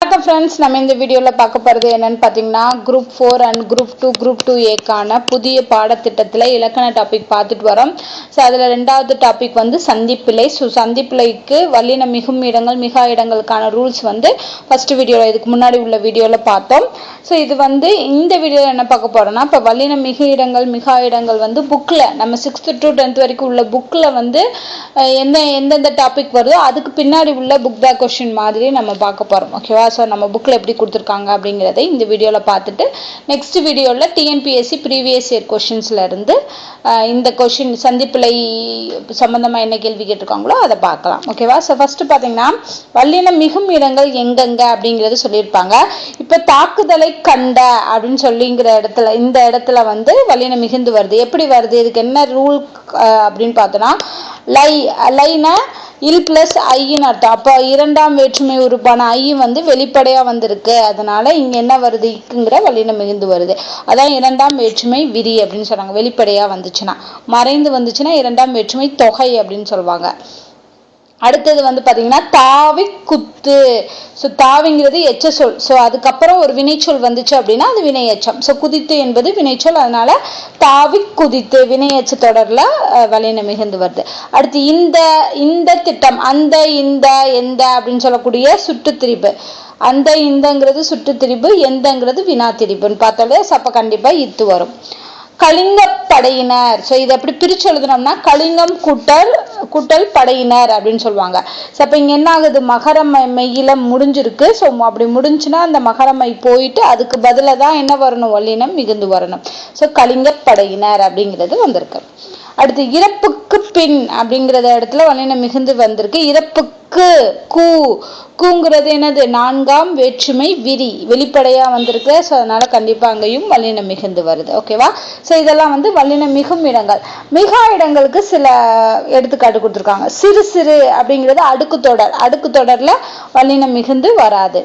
வணக்கம் ஃப்ரெண்ட்ஸ் நம்ம இந்த வீடியோவில் பார்க்க போகிறது என்னென்னு பார்த்தீங்கன்னா group four and group two group two ஏக்கான புதிய பாடத்திட்டத்தில் இலக்கண டாபிக் பார்த்துட்டு வரோம். ஸோ அதில் ரெண்டாவது டாபிக் வந்து சந்திப்பிலை. ஸோ சந்திப்பிலைக்கு வல்லின மிகும் இடங்கள் மிகா இடங்களுக்கான ரூல்ஸ் வந்து ஃபஸ்ட்டு வீடியோவில் இதுக்கு முன்னாடி உள்ள வீடியோவில் பார்த்தோம். ஸோ இது வந்து இந்த வீடியோவில் என்ன பார்க்க போகிறோம்னா இப்போ வல்லின மிகு இடங்கள் மிகா இடங்கள் வந்து புக்கில் நம்ம சிக்ஸ்த்து டு டென்த் வரைக்கும் உள்ள புக்கில் வந்து எந்த எந்தெந்த டாபிக் வருதோ அதுக்கு பின்னாடி உள்ள புக் பேக் கொஷின் மாதிரி நம்ம பார்க்க போகிறோம் ஓகேவா ஸோ நம்ம புக்கில் எப்படி கொடுத்துருக்காங்க அப்படிங்கிறதை இந்த வீடியோவில் பார்த்துட்டு நெக்ஸ்ட் வீடியோவில் டிஎன்பிஎஸ்சி ப்ரீவியஸ் இயர் கொஷின்ஸ்லேருந்து இந்த கொஷின் சந்திப்பிலை சம்மந்தமாக என்ன கேள்வி கேட்டிருக்காங்களோ அதை பார்க்கலாம். ஓகேவா ஸோ ஃபஸ்ட்டு பார்த்தீங்கன்னா வல்லின மிகும் இடங்கள் எங்கெங்க அப்படிங்கிறது சொல்லியிருப்பாங்க. இப்போ தாக்குதலை கண்ட அப்படின்னு சொல்லிங்கிற இடத்துல இந்த இடத்துல வந்து வல்லின மிகுந்து வருது. எப்படி வருது? இதுக்கு என்ன ரூல் அப்படின்னு பார்த்தோன்னா லை லைனா இல் பிளஸ் ஐயின் அர்த்தம். அப்போ இரண்டாம் வேற்றுமை உறுப்பான ஐ வந்து வெளிப்படையாக வந்திருக்கு. அதனால இங்கே என்ன வருது? இக்குங்கிற வழியில் மிகுந்து வருது. அதான் இரண்டாம் வேற்றுமை விரி அப்படின்னு சொன்னாங்க வெளிப்படையாக வந்துச்சுன்னா. மறைந்து வந்துச்சுன்னா இரண்டாம் வேற்றுமை தொகை அப்படின்னு சொல்லுவாங்க அடுத்தது வந்து பார்த்தீங்கன்னா தாவி குத்து. ஸோ தாவிங்கிறது எச்ச சொல் ஸோ அதுக்கப்புறம் ஒரு வினைச்சொல் வந்துச்சு அப்படின்னா அது வினையச்சம் ஸோ குதித்து என்பது வினைச்சொல். அதனால தாவி குதித்து வினையச்ச தொடரில் வலின மிகுந்து வருது. அடுத்து இந்த இந்த திட்டம் அந்த இந்த எந்த அப்படின்னு சொல்லக்கூடிய சுட்டுத்திரிப்பு அந்த இந்தங்கிறது சுட்டுத்திரிப்பு எந்தங்கிறது வினா திரிப்புன்னு பார்த்தாலே அப்போ கண்டிப்பாக இத்து வரும். கலிங்க படையினர் ஸோ இதை எப்படி பிரிச்சு எழுதுனோம்னா கலிங்கம் கூட்டல் கூட்டல் படையினர் அப்படின்னு சொல்லுவாங்க. ஸோ அப்போ இங்கே என்ன ஆகுது மகரமை மெய்யில முடிஞ்சிருக்கு. ஸோ அப்படி முடிஞ்சுன்னா அந்த மகரமை போயிட்டு அதுக்கு பதிலாக தான் என்ன வரணும்? வல்லினம் மிகுந்து வரணும். ஸோ கலிங்க படையினர் அப்படிங்கிறது வந்திருக்கு. அடுத்து இறப்புக்கு பின் அப்படிங்கிறத இடத்துல வல்லினம் மிகுந்து வந்திருக்கு. இறப்புக்கு கூ கூங்கிறது என்னது? நான்காம் வேற்றுமை விரி வெளிப்படையா வந்திருக்கு. ஸோ அதனால கண்டிப்பா அங்கேயும் வல்லினம் மிகுந்து வருது. ஓகேவா ஸோ இதெல்லாம் வந்து வல்லினம் மிகும் இடங்கள். மிகா இடங்களுக்கு சில எடுத்துக்காட்டு கொடுத்துருக்காங்க. சிறு சிறு அப்படிங்கிறது அடுக்கு தொடர். அடுக்கு தொடர்ல வல்லினம் மிகுந்து வராது.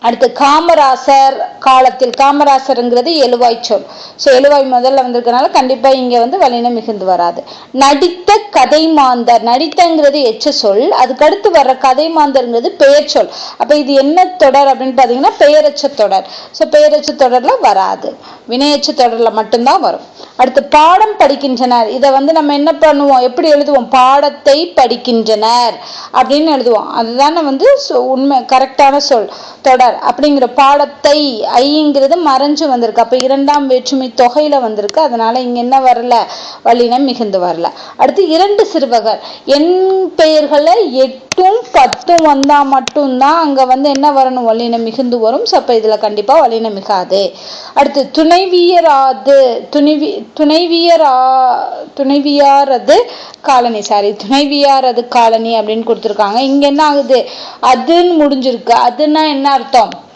அடுத்து காமராசர் காலத்தில் காமராசருங்கிறது எழுவாய் சொல். ஸோ எழுவாய் முதல்ல வந்திருக்கனால கண்டிப்பாக இங்கே வந்து வலினம் மிகுந்து வராது. நடித்த கதை மாந்தர் நடித்தங்கிறது எச்ச சொல் அதுக்கடுத்து வர்ற கதை மாந்தர்ங்கிறது பெயர் சொல். அப்போ இது என்ன தொடர் அப்படின்னு பார்த்தீங்கன்னா பெயரச்ச தொடர். ஸோ பெயரச்ச தொடரில் வராது. வினையச்ச தொடரில் மட்டும்தான் வரும். அடுத்து பாடம் படிக்கின்றனர். இதை வந்து நம்ம என்ன பண்ணுவோம்? எப்படி எழுதுவோம்? பாடத்தை படிக்கின்றனர் அப்படின்னு எழுதுவோம். அதுதானே வந்து சொ- உண்மை கரெக்டான சொல். தொடர் அப்படிங்கிற பாடத்தை ஐங்கிறது மறைஞ்சு வந்திருக்கு. அப்போ இரண்டாம் வேற்றுமை தொகையில் வந்திருக்கு. அதனால் இங்கே என்ன வரல? வல்லினம் மிகுந்து வரல. அடுத்து இரண்டு சிறுவர்கள். என் பெயர்களை எட்டும் பத்தும் வந்தால் மட்டும்தான் அங்கே வந்து என்ன வரணும்? வல்லினம் மிகுந்து வரும். ஸோ இதில் கண்டிப்பாக கண்டிப்பா வல்லினம் மிகாது. அடுத்து துணைவியராது துணைவி துணைவியரா துணைவியாரது காலனி. சாரி துணைவியாரது காலனி அப்படின்னு கொடுத்துருக்காங்க. இங்கே என்ன ஆகுது? அதுன்னு முடிஞ்சிருக்கு. அதுன்னா என்ன அர்த்தம்.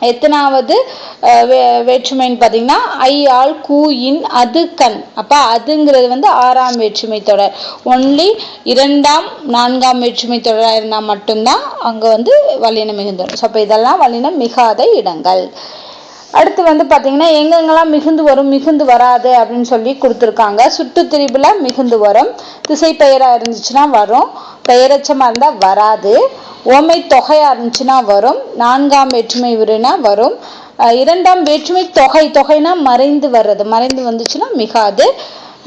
எத்தனாவது வே- வேற்றுமைன்னு பார்த்தீங்கன்னா ஐ ஆள் கூ இன் அது கண். அப்போ அதுங்கிறது வந்து ஆறாம் வேற்றுமை தொடர். ஒன்லி இரண்டாம் நான்காம் வேற்றுமை தொடராக இருந்தால் மட்டும்தான் அங்க வந்து வல்லினம் மிகுந்துடும் ஸோ அப்போ இதெல்லாம் வல்லினம் மிகாத இடங்கள். அடுத்து வந்து பார்த்தீங்கன்னா எங்கெங்கெல்லாம் மிகுந்து வரும் மிகுந்து வராது அப்படின்னு சொல்லி கொடுத்துருக்காங்க. சுட்டு திரிபுல மிகுந்து வரும். திசை பெயராக இருந்துச்சுன்னா வரும். பெயரச்சமாக இருந்தால் வராது. ஓமை தொகையாக இருந்துச்சுன்னா வரும் நான்காம் வேற்றுமை உருனா வரும். இரண்டாம் வேற்றுமை தொகை தொகைனா மறைந்து வர்றது. மறைந்து வந்துச்சுன்னா மிகாது.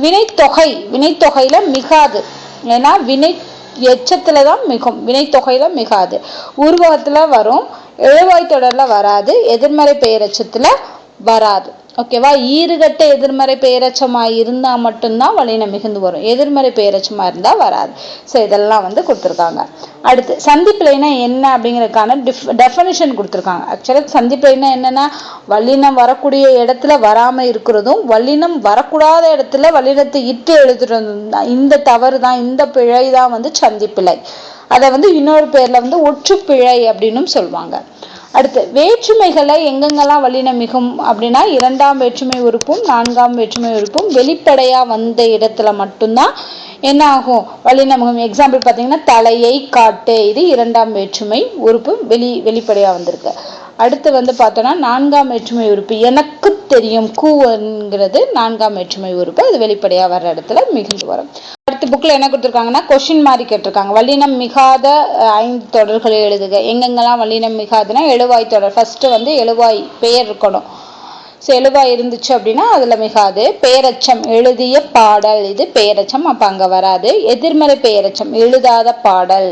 வினைத்தொகை வினைத்தொகையில் மிகாது. ஏன்னா வினை எச்சத்தில் தான் மிகும். வினைத்தொகையில் மிகாது. உருவகத்தில் வரும். எழுவாய் தொடரில் வராது. எதிர்மறை பெயரச்சத்துல வராது. ஓகேவா? ஈறுகட்ட எதிர்மறை பெயரச்சமாக இருந்தால் மட்டும்தான் வலின மிகுந்து வரும். எதிர்மறை பெயரச்சமாக இருந்தால் வராது. ஸோ இதெல்லாம் வந்து கொடுத்துருக்காங்க. அடுத்து சந்திப்பிலைனா என்ன அப்படிங்கிறதுக்கான டிஃப் டெஃபனிஷன் கொடுத்துருக்காங்க. ஆக்சுவலாக சந்திப்பிலைனா என்னென்னா வல்லினம் வரக்கூடிய இடத்துல வராமல் இருக்கிறதும் வல்லினம் வரக்கூடாத இடத்துல வல்லினத்தை இட்டு எழுதுறதும் தான் இந்த தவறு தான் இந்த பிழை தான் வந்து சந்திப்பிழை அதை வந்து இன்னொரு பேரில் வந்து ஒற்றுப்பிழை அப்படின்னும் சொல்லுவாங்க. அடுத்து வேற்றுமைகளை எங்கெங்கெல்லாம் வலின மிகும் அப்படின்னா இரண்டாம் வேற்றுமை உறுப்பும் நான்காம் வேற்றுமை உறுப்பும் வெளிப்படையாக வந்த இடத்துல மட்டும்தான் என்ன ஆகும் வலினமுகம் எக்ஸாம்பிள் பார்த்தீங்கன்னா தலையை காட்டு. இது இரண்டாம் வேற்றுமை உறுப்பு வெளி வெளிப்படையாக வந்திருக்கு. அடுத்து வந்து பார்த்தோம்னா நான்காம் வேற்றுமை உறுப்பு எனக்கு தெரியும். கூங்கிறது நான்காம் வேற்றுமை உறுப்பு. அது வெளிப்படையாக வர்ற இடத்துல மிகுந்து வரும். அடுத்து அடுத்த புக்கில் என்ன கொடுத்துருக்காங்கன்னா கொஷின் மாதிரி கேட்டிருக்காங்க. வல்லினம் மிகாத ஐந்து தொடர்களை எழுதுக. எங்கெங்கெல்லாம் வல்லினம் மிகாதுன்னா எழுவாய் தொடர். ஃபஸ்ட்டு வந்து எழுவாய் பெயர் இருக்கணும். செலுவாக இருந்துச்சு அப்படின்னா அதில் மிகாது. பேரச்சம் எழுதிய பாடல் இது. பேரச்சம் அப்போ அங்கே வராது. எதிர்மறை பெயரச்சம் எழுதாத பாடல்.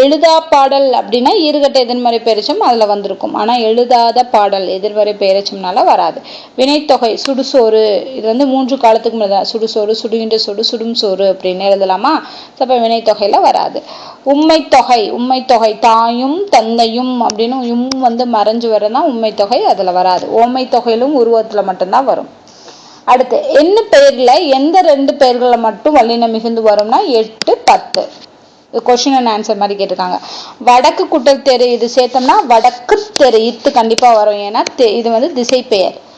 எழுதா பாடல் அப்படின்னா இருகட்ட எதிர்மறை பெயரச்சம் அதில் வந்திருக்கும். ஆனால் எழுதாத பாடல் எதிர்மறை பெயரச்சம்னால வராது. வினைத்தொகை சுடுசோறு. இது வந்து மூன்று காலத்துக்கு முன்னாடி தான் சுடுசோறு சுடுகின்ற சுடு சுடும் சோறு அப்படின்னு எழுதலாமா? அப்போ வினைத்தொகையில் வராது. உண்மைத்தொகை தொகை தொகை தாயும் தந்தையும் அப்படின்னு இம் வந்து மறைஞ்சு வரனா உம்மை தொகை அதில் வராது. ஓமை தொகையிலும் உருவத்தில் மட்டும்தான் வரும். அடுத்து என்ன பெயரில் எந்த ரெண்டு பெயர்களில் மட்டும் வல்லினம் மிகுந்து வரும்னா எட்டு பத்து. கொஷின் அண்ட் ஆன்சர் மாதிரி கேட்டிருக்காங்க. வடக்கு குட்டல் தெரு இது சேர்த்தோம்னா வடக்கு தெரு இத்து கண்டிப்பாக வரும். ஏன்னா தெ- இது வந்து திசை பெயர்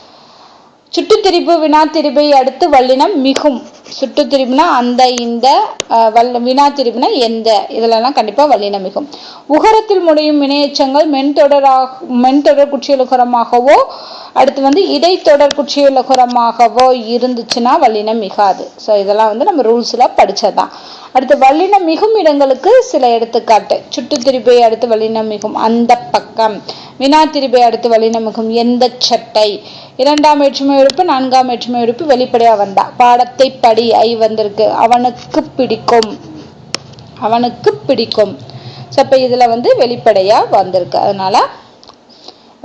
சுட்டுத்திரிப்பு வினாத்திரிப்பை அடுத்து வல்லினம் மிகும். சுட்டுத்திரிப்புனா அந்த இந்த அஹ், வினாத்திரிப்புனா எந்த. இதிலெல்லாம் கண்டிப்பா வல்லினம் மிகும். உகரத்தில் முடியும் வினையச்சங்கள் மென்தொடராக மென்தொடர் குற்றியலுகரமாகவோ அடுத்து வந்து இடைத்தொடர் குற்றியலுகரமாகவோ இருந்துச்சுன்னா வல்லினம் மிகாது. ஸோ இதெல்லாம் வந்து நம்ம ரூல்ஸ்ல படிச்சதுதான். அடுத்து வல்லினம் மிகும் இடங்களுக்கு சில எடுத்துக்காட்டு. சுட்டுத்திரிப்பை அடுத்து வல்லினம் மிகும். அந்த பக்கம். வினாத்திரிபை அடுத்து வல்லினம் எந்த சட்டை? இரண்டாம் வேற்றுமை உறுப்பு நான்காம் வேற்றுமை உறுப்பு வெளிப்படையா வந்தா. பாடத்தை படி ஐ வந்திருக்கு. அவனுக்கு பிடிக்கும். அவனுக்கு பிடிக்கும். ஸோ அப்போ இதில் வந்து வெளிப்படையா வந்திருக்கு. அதனால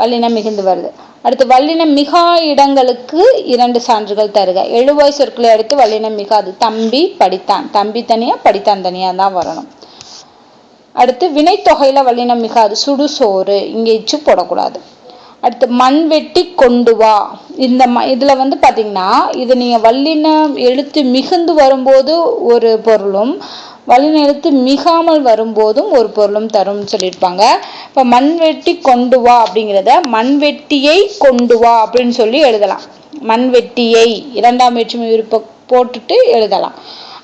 வல்லினம் மிகுந்து வருது. அடுத்து வல்லினம் மிகா இடங்களுக்கு இரண்டு சான்றுகள் தருக. எழுவாய் சொற்களை அடுத்து வல்லினம் மிகாது. தம்பி படித்தான். தம்பி தனியா படித்தான் தனியா தான் வரணும். அடுத்து வினைத்தொகையில் வல்லினம் மிகாது சுடுசோறு இங்கே இச்சு போடக்கூடாது. அடுத்து மண் வெட்டி கொண்டு வா. இந்த ம இதில் வந்து பார்த்திங்கன்னா இது நீங்கள் வல்லினம் எழுத்து மிகுந்து வரும்போது ஒரு பொருளும் வல்லின எழுத்து மிகாமல் வரும்போதும் ஒரு பொருளும் தரும்னு சொல்லியிருப்பாங்க. இப்போ மண் வெட்டி கொண்டு வா அப்படிங்கிறத மண் வெட்டியை கொண்டு வா அப்படின்னு சொல்லி எழுதலாம். மண் வெட்டியை இரண்டாம் வேற்றுமை விருப்ப போட்டுட்டு எழுதலாம்.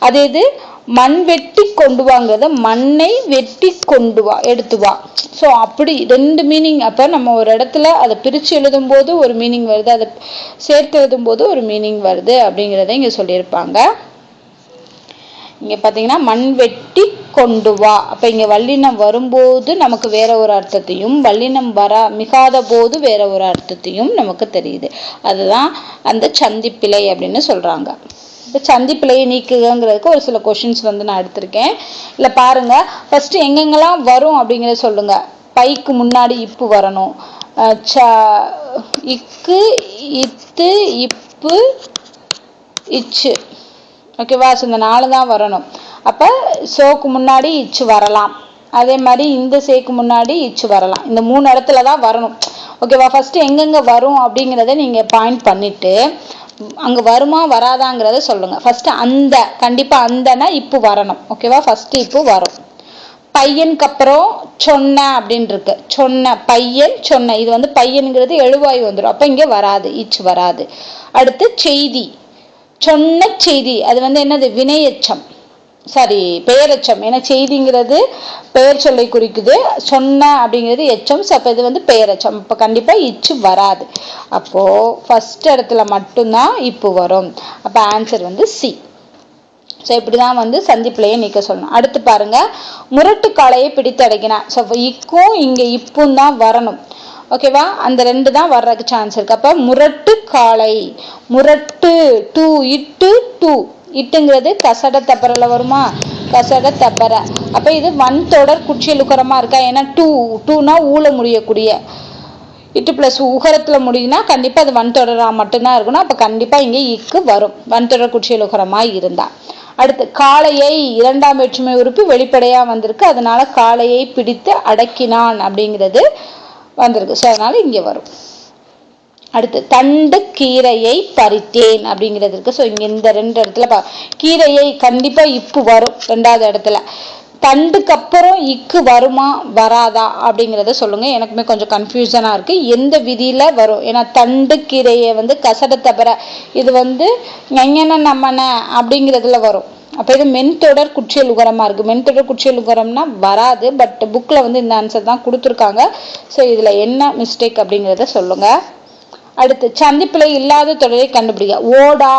அதே இது மண் வெட்டி கொண்டு வாங்கிறத மண்ணை வெட்டி கொண்டு வா எடுத்து வா. ஸோ அப்படி ரெண்டு மீனிங் அப்போ நம்ம ஒரு இடத்துல அதை பிரித்து எழுதும்போது ஒரு மீனிங் வருது அதை சேர்த்து எழுதும்போது ஒரு மீனிங் வருது அப்படிங்கிறத இங்கே சொல்லியிருப்பாங்க. இங்க பாத்தீங்கன்னா மண் வெட்டி கொண்டு வா. அப்ப இங்க வல்லினம் வரும்போது நமக்கு வேற ஒரு அர்த்தத்தையும் வல்லினம் வரா மிகாத போது வேற ஒரு அர்த்தத்தையும் நமக்கு தெரியுது. அதுதான் அந்த சந்திப்பிழை அப்படின்னு சொல்றாங்க. இப்போ சந்திப்பிலையை நீக்குங்கிறதுக்கு ஒரு சில கொஷின்ஸ் வந்து நான் எடுத்திருக்கேன். இல்லை பாருங்க ஃபர்ஸ்ட் எங்கெங்கெல்லாம் வரும் அப்படிங்கிறத சொல்லுங்க. பைக்கு முன்னாடி இப்பு வரணும். ச- இக்கு இத்து இப்பு இச்சு. ஓகேவா ஸோ இந்த நாலு தான் வரணும். அப்போ சோக்கு முன்னாடி இச்சு வரலாம். அதே மாதிரி இந்த சேக்கு முன்னாடி இச்சு வரலாம். இந்த மூணு இடத்துல தான் வரணும். ஓகேவா ஃபர்ஸ்ட் எங்கெங்க வரும் அப்படிங்கிறத நீங்க பாயிண்ட் பண்ணிட்டு அங்கே வருமா வராதாங்கிறத சொல்லுங்கள் ஃபஸ்ட்டு அந்த கண்டிப்பாக அந்தனா இப்போ வரணும். ஓகேவா ஃபஸ்ட்டு இப்போ வரும். பையனுக்கு அப்புறம் சொன்ன அப்படின்னு இருக்கு சொன்ன பையன் சொன்ன. இது வந்து பையனுங்கிறது எழுவாய் வந்துடும் அப்போ இங்கே வராது. இச்சு வராது. அடுத்து செய்தி. சொன்ன செய்தி. அது வந்து என்னது? வினையச்சம். சாரி பெயரச்சம். ஏன்னா செய்திங்கிறது பெயர் சொல்லை குறிக்குது. சொன்ன அப்படிங்கிறது எச்சம். அப்போ இது வந்து பெயரச்சம். இப்போ கண்டிப்பாக இச்சு வராது. அப்போது ஃபஸ்ட் இடத்துல மட்டும்தான் இப்போ வரும். அப்போ ஆன்சர் வந்து சி ஸோ இப்படி தான் வந்து சந்திப்பிலையே நீக்க சொல்லணும். அடுத்து பாருங்கள் முரட்டு காளையை பிடித்து அடக்கினான் ஸோ இக்கும் இங்கே இப்பும் தான் வரணும். ஓகேவா அந்த ரெண்டு தான் வர்றதுக்கு சான்ஸ் இருக்குது அப்போ முரட்டு காளை முரட்டு டூ இட்டு டூ இட்டுங்கிறது கசட தப்பரில் வருமா? கசட தப்பர அப்போ இது வன் தொடர் குற்றியலுக்கரமா இருக்கா? ஏன்னா டூ டூனா ஊழ முடியக்கூடிய. இட்டு ப்ளஸ் உகரத்தில் முடியுதுன்னா கண்டிப்பாக அது வன்தொடராக மட்டும்தான் இருக்கணும். அப்போ கண்டிப்பாக இங்கே இக்கு வரும். வன்தொடர் குற்றியலுகரமாக இருந்தால் அடுத்து காளையை இரண்டாம் வேற்றுமை உறுப்பு வெளிப்படையாக வந்திருக்கு. அதனால காளையை பிடித்து அடக்கினான் அப்படிங்கிறது வந்திருக்கு. ஸோ அதனால் இங்கே வரும். அடுத்து தண்டு கீரையை பறித்தேன் அப்படிங்கிறது இருக்கு ஸோ இங்கே இந்த ரெண்டு இடத்துல பா கீரையை கண்டிப்பாக இப்பு வரும் ரெண்டாவது இடத்துல. தண்டுக்கு அப்புறம் இக்கு வருமா வராதா அப்படிங்கிறத சொல்லுங்கள் எனக்குமே கொஞ்சம் கன்ஃபியூஷனாக இருக்குது எந்த விதியில் வரும்? ஏன்னா தண்டு கீரையை வந்து கசட தவிர இது வந்து ஞஞன நம்மன அப்படிங்கிறதுல வரும். அப்போ இது மென்தொடர் குற்றியல் உகரமாக இருக்குது மென்தொடர் குற்றியல் உகரம்னா வராது பட் புக்கில் வந்து இந்த ஆன்சர் தான் கொடுத்துருக்காங்க. ஸோ இதில் என்ன மிஸ்டேக் அப்படிங்கிறத சொல்லுங்கள் அடுத்து சந்திப்பில் இல்லாத தொடரை கண்டுபிடிக்க ஓடா.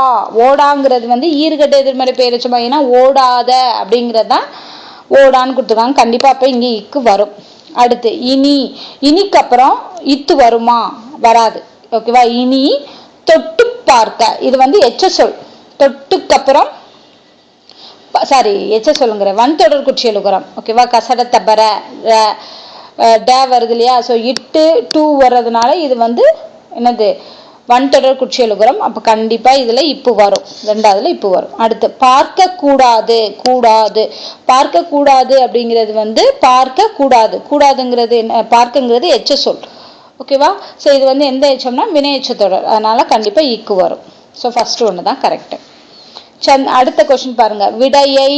ஓடாங்கிறது வந்து ஈர்கட்ட எதிர்மறை பெயரச்சு ஏன்னா ஓடாத அப்படிங்கிறது தான் ஓடான்னு கொடுத்துருக்காங்க. கண்டிப்பாக அப்போ இங்கே இக்கு வரும். அடுத்து இனி. இனிக்கு அப்புறம் இத்து வருமா? வராது. ஓகேவா இனி தொட்டு பார்க்க. இது வந்து எச்ச சொல். தொட்டுக்கு அப்புறம் சாரி எச்ச சொல்லுங்கிற. வன் தொடர் குச்சி எழுகுறோம். ஓகேவா கசட தபர டே வருது இல்லையா? ஸோ இட்டு டூ வர்றதுனால இது வந்து என்னது? வன்தொடர் தொடர் அப்போ கண்டிப்பாக இதில் இப்பு வரும். ரெண்டாவதுல இப்பு வரும். அடுத்து பார்க்கக்கூடாது கூடாது. பார்க்கக்கூடாது அப்படிங்கிறது வந்து பார்க்க கூடாது கூடாதுங்கிறது என்ன? பார்க்கங்கிறது எச்ச சொல். ஓகேவா ஸோ இது வந்து எந்த எச்சம்னா வினை எச்சத்தொடர் அதனால கண்டிப்பாக ஈக்கு வரும். ஸோ ஃபஸ்ட்டு ஒன்று தான் கரெக்டு சந் அடுத்த கொஸ்டின் பாருங்க. விடையை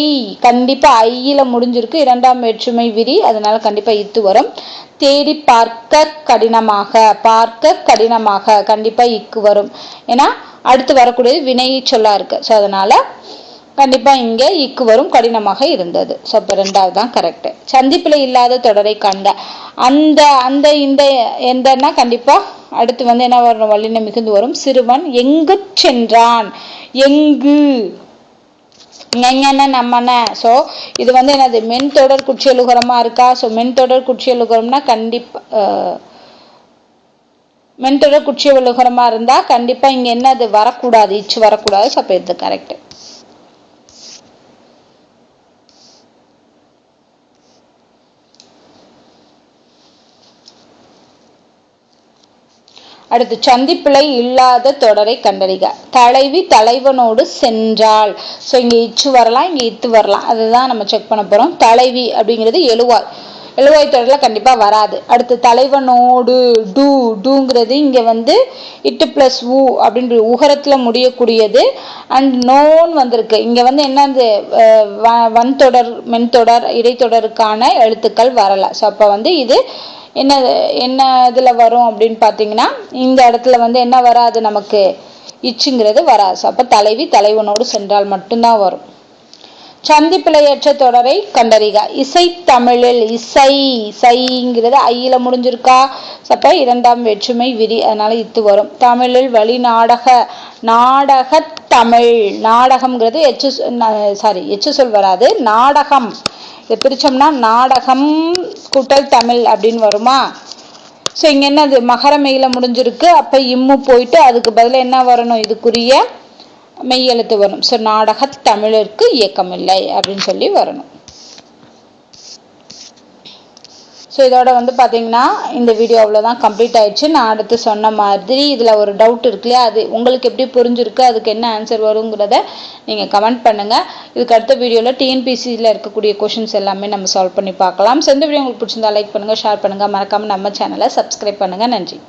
கண்டிப்பா ஐயில முடிஞ்சிருக்கு. இரண்டாம் வேற்றுமை விரி. அதனால கண்டிப்பா இத்து வரும். தேடி பார்க்க கடினமாக பார்க்க கடினமாக கண்டிப்பா இக்கு வரும். ஏன்னா அடுத்து வரக்கூடியது வினை சொல்லா இருக்கு. ஸோ அதனால கண்டிப்பா இங்க இக்கு வரும் கடினமாக இருந்தது. ஸோ இப்போ ரெண்டாவது தான் கரெக்ட் சந்திப்பில் இல்லாத தொடரை கண்ட. அந்த அந்த இந்த எந்தன்னா கண்டிப்பா அடுத்து வந்து என்ன வரும்? வல்லினம் மிகுந்து வரும். சிறுவன் எங்கு சென்றான்? எங்கு? ஞன நம்மன ஸோ இது வந்து என்னது? மென் தொடர் குற்றியலுகரமா இருக்கா? ஸோ மென் தொடர் குற்றியலுகரம்னா கண்டிப்பா மென் தொடர் குற்றியலுகரமா இருந்தா கண்டிப்பா இங்க என்ன அது வரக்கூடாது. இச்சு வரக்கூடாது. ஸோ அப்போ இது கரெக்ட் அடுத்து சந்திப்பிழை இல்லாத தொடரை கண்டறிக. தலைவி தலைவனோடு சென்றாள். ஸோ இங்கே இச்சு வரலாம் இங்கே இத்து வரலாம். அதுதான் நம்ம செக் பண்ண போகிறோம் தலைவி அப்படிங்கிறது எழுவாய். எழுவாய் தொடரில் கண்டிப்பாக வராது. அடுத்து தலைவனோடு டூ டூங்கிறது இங்கே வந்து இட்டு ப்ளஸ் ஊ அப்படின்ற உகரத்தில் முடியக்கூடியது. அண்ட் நோன் வந்திருக்கு. இங்கே வந்து என்ன வன் தொடர் மென்தொடர் இடைத்தொடருக்கான எழுத்துக்கள் வரலை. ஸோ அப்போ வந்து இது என்ன என்ன இதில் வரும் அப்படின்னு பார்த்தீங்கன்னா இந்த இடத்துல வந்து என்ன வராது நமக்கு? இச்சுங்கிறது வராது. அப்போ தலைவி தலைவனோடு சென்றால் மட்டும்தான் வரும். சந்திப்பிழையற்ற தொடரை கண்டறிக. இசை தமிழில் இசை இசைங்கிறது ஐயில முடிஞ்சிருக்கா? அப்போ இரண்டாம் வேற்றுமை விரி அதனால இத்து வரும். தமிழில் வழி நாடக நாடக தமிழ். நாடகம்ங்கிறது எச்சு சாரி எச்சு சொல் வராது. நாடகம். இதை பிரித்தோம்னா நாடகம் கூட்டல் தமிழ் அப்படின்னு வருமா? ஸோ இங்கே என்னது? மகர மெயில முடிஞ்சிருக்கு. அப்போ இம்மு போயிட்டு அதுக்கு பதிலாக என்ன வரணும்? இதுக்குரிய மெய்யெழுத்து வரும் ஸோ நாடக தமிழருக்கு இயக்கமில்லை அப்படின்னு சொல்லி வரணும். ஸோ இதோட வந்து பார்த்தீங்கன்னா இந்த வீடியோ அவ்வளோதான் கம்ப்ளீட் ஆயிடுச்சு. நான் அடுத்து சொன்ன மாதிரி இதில் ஒரு டவுட் இருக்கு இல்லையா? அது உங்களுக்கு எப்படி புரிஞ்சிருக்கு? அதுக்கு என்ன ஆன்சர் வருங்கிறத நீங்கள் கமெண்ட் பண்ணுங்கள் இதுக்கு அடுத்த வீடியோவில் டிஎன்பிசியில் இருக்கக்கூடிய கொஷின்ஸ் எல்லாமே நம்ம சால்வ் பண்ணி பார்க்கலாம். ஸோ இந்த வீடியோ உங்களுக்கு பிடிச்சிருந்தா லைக் பண்ணுங்கள் ஷேர் பண்ணுங்கள் மறக்காமல் நம்ம சேனலை சப்ஸ்கிரைப் பண்ணுங்கள் நன்றி.